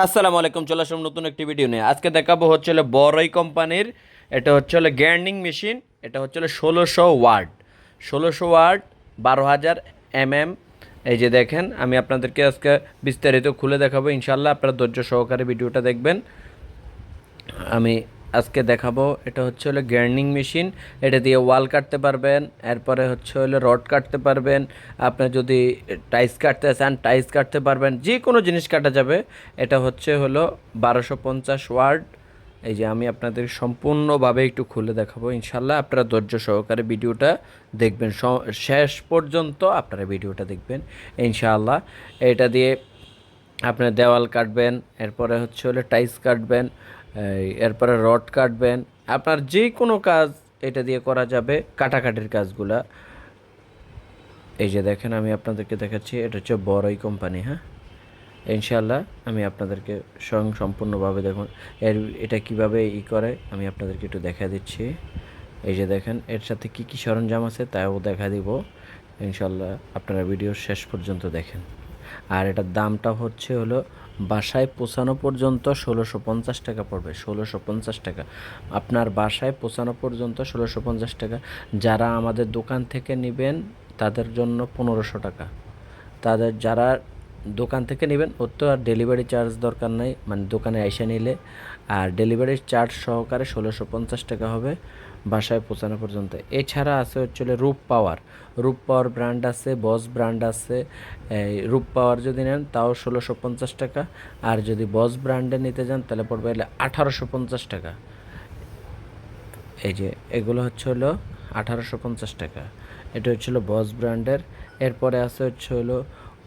আসসালামু আলাইকুম, চলে আসলাম নতুন একটি ভিডিও নিয়ে। আজকে দেখাবো হচ্ছে বড়ই কোম্পানির, এটা হচ্ছে হলো গ্যান্ডিং মেশিন, এটা হচ্ছে হলো ষোলোশো ওয়ার্ড ষোলোশো ওয়ার্ড বারো হাজার এম এম এই যে দেখেন, আমি আপনাদেরকে আজকে বিস্তারিত খুলে দেখাবো। ইনশাল্লাহ আপনারা ধৈর্য সহকারে ভিডিওটা দেখবেন। আমি আজকে দেখাবো, এটা হচ্ছে হলো গ্রাইন্ডিং মেশিন এটা দিয়ে ওয়াল কাটতে পারবেন, এরপরে হচ্ছে হলো রড কাটতে পারবেন, আপনি যদি টাইস কাটতে চান টাইস কাটতে পারবেন যে কোনো জিনিস কাটা যাবে, এটা হচ্ছে হলো বারোশো পঞ্চাশ ওয়ার্ড এই যে আমি আপনাদের সম্পূর্ণভাবে একটু খুলে দেখাবো, ইনশাল্লাহ আপনারা ধৈর্য সহকারে ভিডিওটা দেখবেন শেষ পর্যন্ত আপনারা ভিডিওটা দেখবেন ইনশাআল্লাহ এটা দিয়ে আপনার দেওয়াল কাটবেন, এরপরে হচ্ছে হলে টাইস কাটবেন এরপরে রড কাটবেন। আপনার যে কোনো কাজ এটা দিয়ে করা যাবে, কাটাকাটির কাজগুলা। এই যে দেখেন, আমি আপনাদেরকে দেখাচ্ছি, এটা হচ্ছে বড়ই কোম্পানি হ্যাঁ? ইনশাল্লাহ আমি আপনাদেরকে স্বয়ং সম্পূর্ণভাবে দেখুন, এর, এটা কীভাবে ই করে, আমি আপনাদেরকে একটু দেখা দিচ্ছি। এই যে দেখেন, এর সাথে কি কি সরঞ্জাম আছে, তাও দেখা দিব। ইনশাল্লাহ আপনারা ভিডিও শেষ পর্যন্ত দেখেন। আর এটার দামটা হচ্ছে হলো বাসায় পৌঁছানো পর্যন্ত ষোলোশো পঞ্চাশ টাকা পড়বে, ষোলোশো পঞ্চাশ টাকা। আপনার বাসায় পৌঁছানো পর্যন্ত ষোলোশো পঞ্চাশ টাকা। যারা আমাদের দোকান থেকে নেবেন, তাদের জন্য পনেরোশো টাকা। তাদের যারা দোকান থেকে নেবেন, ওর তো আর ডেলিভারি চার্জ দরকার নাই। মানে দোকানে এসে নিলে। আর ডেলিভারি চার্জ সহকারে ষোলোশো পঞ্চাশ টাকা হবে। বাসায় পৌঁছানো পর্যন্ত। এছাড়া আছে হচ্ছে রূপ পাওয়ার। রূপ পাওয়ার ব্র্যান্ড আছে বস ব্র্যান্ড আছে। এই রূপ পাওয়ার যদি নেন, তাও ষোলোশো পঞ্চাশ টাকা। আর যদি বস ব্র্যান্ডে নিতে যান, তাহলে পড়বে হলে আঠারোশো পঞ্চাশ টাকা। এই যে, এগুলো হচ্ছে হলো আঠারোশো পঞ্চাশ টাকা। এটা হচ্ছে হলো বস ব্র্যান্ডের এরপরে আছে হচ্ছে হলো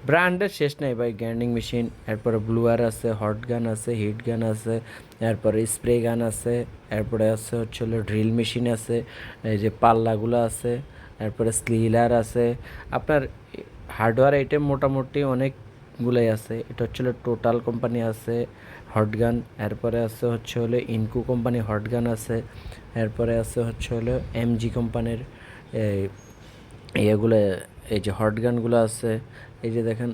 ব্র্যান্ডের শেষ নাই ভাই গ্যান্ডিং মেশিন এরপরে ব্লুয়ার আছে হট গান আছে হিট গান আছে, এরপরে স্প্রে গান আছে, এরপরে আছে হচ্ছে হলো ড্রিল মেশিন আছে, এই যে পাল্লাগুলো আছে, এরপরে স্লিলার আছে, আপনার হার্ডওয়্যার আইটেম মোটামুটি অনেকগুলোই আছে, এটা হচ্ছে হলো টোটাল কোম্পানি আছে হটগান এরপরে আছে হচ্ছে হলো ইনকু কোম্পানি হটগান আছে, এরপরে আছে হচ্ছে হলো এমজি কোম্পানির এই, এগুলো, এই যে হটগানগুলো আছে এই যে দেখেন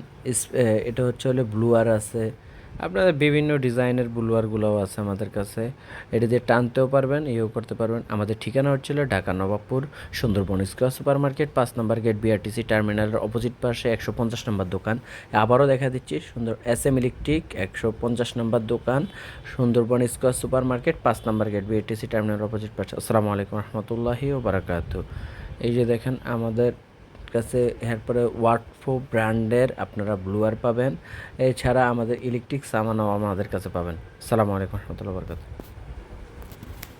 এটা হচ্ছে হলো ব্লুয়ার আছে। আপনাদের বিভিন্ন ডিজাইনের ব্লুয়ারগুলোও আছে আমাদের কাছে। এটা দিয়ে টানতেও পারবেন, ইয়েও করতে পারবেন। আমাদের ঠিকানা হচ্ছিল Dhaka Nawabpur, Sundarban square super market পাঁচ নম্বর গেট বিআরটিসি টার্মিনালের অপোজিট পাশে একশো পঞ্চাশ নম্বর দোকান। আবারও দেখা দিচ্ছি, সুন্দর এস এম ইলেকট্রিক একশো পঞ্চাশ নম্বর দোকান, সুন্দরবন স্কোয়ার সুপার মার্কেট পাঁচ নম্বর গেট বিআরটিসি টার্মিনালের অপোজিট পাশে। আসসালামু আলাইকুম রহমতুল্লাহি ও বারাকাতু এই যে দেখেন, আমাদের কাছে, এরপরে ওয়াটফো ব্র্যান্ডের আপনারা ব্লুয়ার পাবেন। এছাড়া আমাদের ইলেকট্রিক সামানও আমাদের কাছে পাবেন। সালামু আলাইকুম রহমতুল্লাহ বরকাত